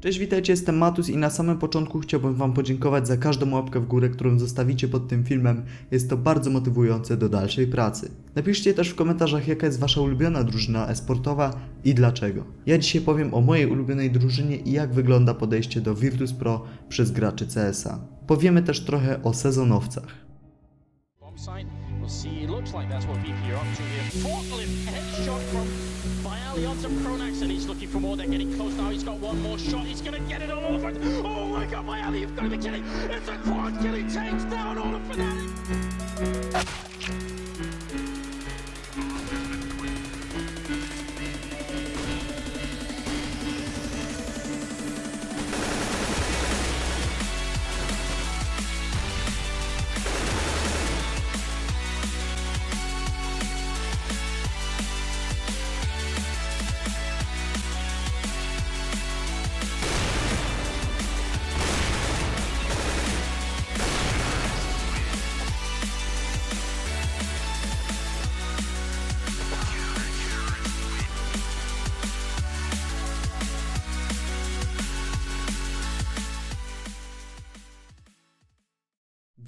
Cześć, witajcie, jestem Matus i na samym początku chciałbym Wam podziękować za każdą łapkę w górę, którą zostawicie pod tym filmem. Jest to bardzo motywujące do dalszej pracy. Napiszcie też w komentarzach, jaka jest Wasza ulubiona drużyna esportowa i dlaczego. Ja dzisiaj powiem o mojej ulubionej drużynie i jak wygląda podejście do Virtus Pro przez graczy CS-a. Powiemy też trochę o sezonowcach. Bomb site. We'll see. It looks like that's what VP are up to here. Forklift headshot from Bialy onto Pronax, and he's looking for more. They're getting close now. He's got one more shot. He's going to get it all over. Oh my god, Bialy, you've got to be kidding. It's a quad kill. He takes down all of Fnatic.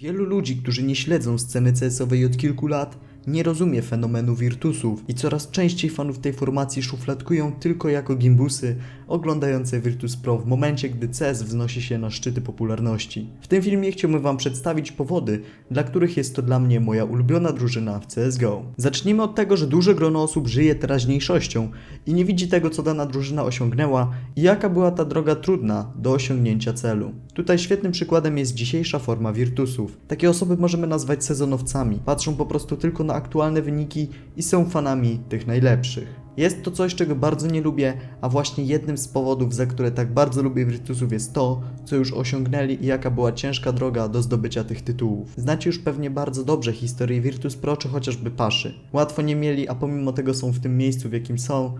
Wielu ludzi, którzy nie śledzą sceny CS-owej od kilku lat, nie rozumie fenomenu Virtusów i coraz częściej fanów tej formacji szufladkują tylko jako gimbusy oglądające Virtus Pro w momencie, gdy CS wznosi się na szczyty popularności. W tym filmie chciałbym Wam przedstawić powody, dla których jest to dla mnie moja ulubiona drużyna w CSGO. Zacznijmy od tego, że duże grono osób żyje teraźniejszością i nie widzi tego, co dana drużyna osiągnęła i jaka była ta droga trudna do osiągnięcia celu. Tutaj świetnym przykładem jest dzisiejsza forma Virtusów. Takie osoby możemy nazwać sezonowcami. Patrzą po prostu tylko na aktualne wyniki i są fanami tych najlepszych. Jest to coś, czego bardzo nie lubię, a właśnie jednym z powodów, za które tak bardzo lubię Virtusów jest to, co już osiągnęli i jaka była ciężka droga do zdobycia tych tytułów. Znacie już pewnie bardzo dobrze historię Virtus Pro czy chociażby Paszy. Łatwo nie mieli, a pomimo tego są w tym miejscu, w jakim są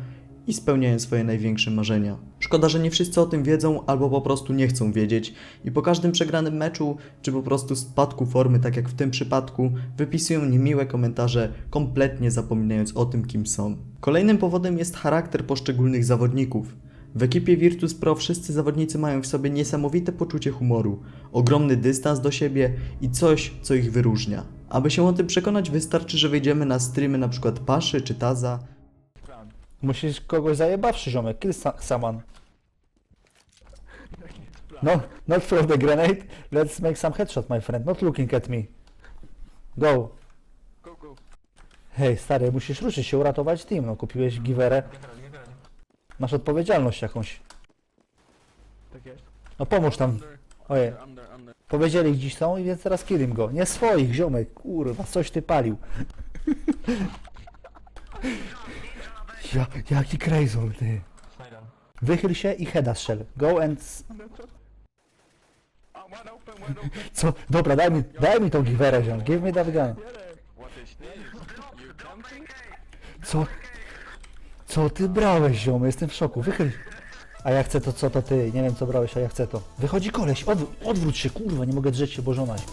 i spełniają swoje największe marzenia. Szkoda, że nie wszyscy o tym wiedzą albo po prostu nie chcą wiedzieć i po każdym przegranym meczu czy po prostu spadku formy, tak jak w tym przypadku, wypisują niemiłe komentarze, kompletnie zapominając o tym, kim są. Kolejnym powodem jest charakter poszczególnych zawodników. W ekipie Virtus Pro wszyscy zawodnicy mają w sobie niesamowite poczucie humoru, ogromny dystans do siebie i coś, co ich wyróżnia. Aby się o tym przekonać, wystarczy, że wejdziemy na streamy np. Paszy czy Taza, Musisz kogoś zajebawszy, ziomek. Kill sa- someone. No, not throw the grenade. Let's make some headshot, my friend. Not looking at me. Go. Hej, stary, musisz ruszyć się, uratować team. No, kupiłeś giwerę. Masz odpowiedzialność jakąś. No pomóż tam. Ojej. Powiedzieli gdzieś są i więc teraz killim go. Nie swoich, ziomek. Kurwa, coś ty palił. Ja, jaki crazol, ty. Wychyl się i heada strzel. Go and... Co? Dobra, daj mi, daj mi tą giwerę, ziom. Give me that gun. Co? Co ty brałeś, ziom? Jestem w szoku. Wychyl. A ja chcę to, co to ty. Nie wiem, co brałeś, a ja chcę to. Wychodzi koleś. Odwr odwróć się, kurwa. Nie mogę drzeć się, bo żona śpi.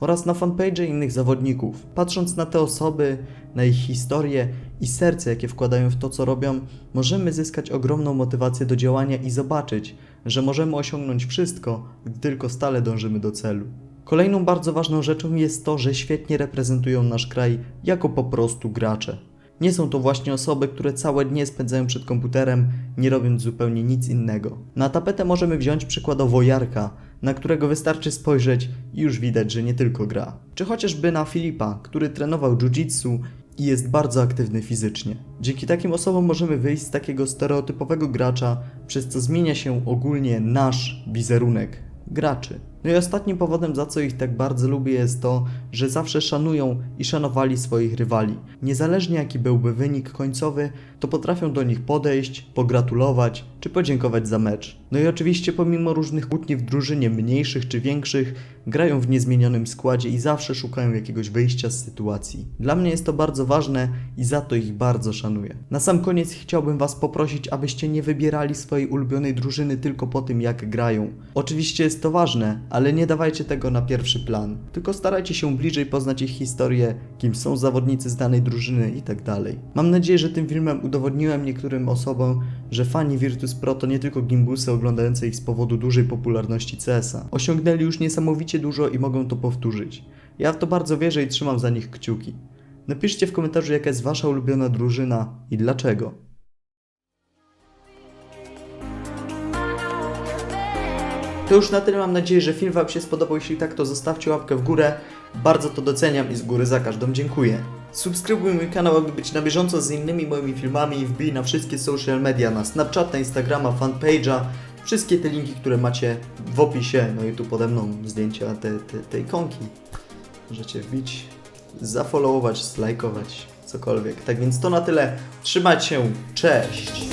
Oraz na fanpage innych zawodników. Patrząc na te osoby, na ich historię i serce, jakie wkładają w to, co robią, możemy zyskać ogromną motywację do działania i zobaczyć, że możemy osiągnąć wszystko, gdy tylko stale dążymy do celu. Kolejną bardzo ważną rzeczą jest to, że świetnie reprezentują nasz kraj jako po prostu gracze. Nie są to właśnie osoby, które całe dnie spędzają przed komputerem, nie robiąc zupełnie nic innego. Na tapetę możemy wziąć przykładowo Jarka, na którego wystarczy spojrzeć i już widać, że nie tylko gra. Czy chociażby na Filipa, który trenował jiu-jitsu i jest bardzo aktywny fizycznie. Dzięki takim osobom możemy wyjść z takiego stereotypowego gracza, przez co zmienia się ogólnie nasz wizerunek graczy. No i ostatnim powodem, za co ich tak bardzo lubię, jest to, że zawsze szanują i szanowali swoich rywali. Niezależnie jaki byłby wynik końcowy, to potrafią do nich podejść, pogratulować czy podziękować za mecz. No i oczywiście pomimo różnych kłótni w drużynie, mniejszych czy większych, grają w niezmienionym składzie i zawsze szukają jakiegoś wyjścia z sytuacji. Dla mnie jest to bardzo ważne i za to ich bardzo szanuję. Na sam koniec chciałbym Was poprosić, abyście nie wybierali swojej ulubionej drużyny tylko po tym, jak grają. Oczywiście jest to ważne, ale nie dawajcie tego na pierwszy plan, tylko starajcie się bliżej poznać ich historię, kim są zawodnicy z danej drużyny itd. Mam nadzieję, że tym filmem udowodniłem niektórym osobom, że fani Virtus Pro to nie tylko gimbusy oglądające ich z powodu dużej popularności CS-a. Osiągnęli już niesamowicie dużo i mogą to powtórzyć. Ja w to bardzo wierzę i trzymam za nich kciuki. Napiszcie w komentarzu, jaka jest wasza ulubiona drużyna i dlaczego. To już na tyle, mam nadzieję, że film Wam się spodobał. Jeśli tak, to zostawcie łapkę w górę. Bardzo to doceniam i z góry za każdą dziękuję. Subskrybuj mój kanał, aby być na bieżąco z innymi moimi filmami i wbij na wszystkie social media, na Snapchata, Instagrama, fanpage'a. Wszystkie te linki, które macie w opisie, no i tu pode mną zdjęcia te, te, tej ikonki. Możecie wbić, zafollowować, zlajkować, cokolwiek. Tak więc to na tyle. Trzymać się, cześć!